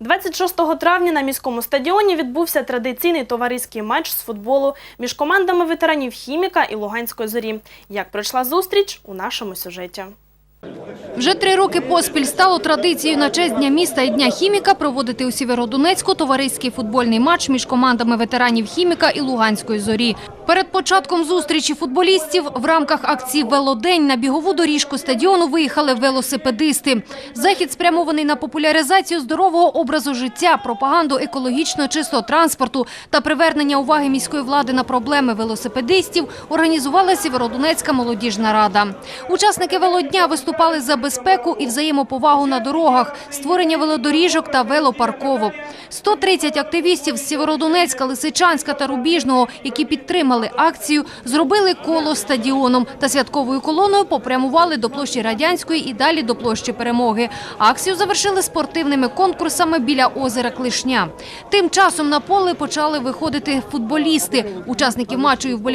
26 травня на міському стадіоні відбувся традиційний товариський матч з футболу між командами ветеранів Хіміка і Луганської зорі. Як пройшла зустріч у нашому сюжеті. Вже три роки поспіль стало традицією на честь Дня міста і Дня хіміка проводити у Сєвєродонецьку товариський футбольний матч між командами ветеранів хіміка і Луганської зорі. Перед початком зустрічі футболістів в рамках акції «Велодень» на бігову доріжку стадіону виїхали велосипедисти. Захід спрямований на популяризацію здорового образу життя, пропаганду екологічно чистого транспорту та привернення уваги міської влади на проблеми велосипедистів організувала Сєвєродонецька молодіжна рада. Учасники велодня виступали за безпеку і взаємоповагу на дорогах, створення велодоріжок та велопарковок. 130 активістів з Сєвєродонецька, Лисичанська та Рубіжного, які підтримали акцію, зробили коло стадіоном та святковою колоною попрямували до площі Радянської і далі до площі Перемоги. Акцію завершили спортивними конкурсами біля озера Клишня. Тим часом на поле почали виходити футболісти. Учасників матчу і вболівальників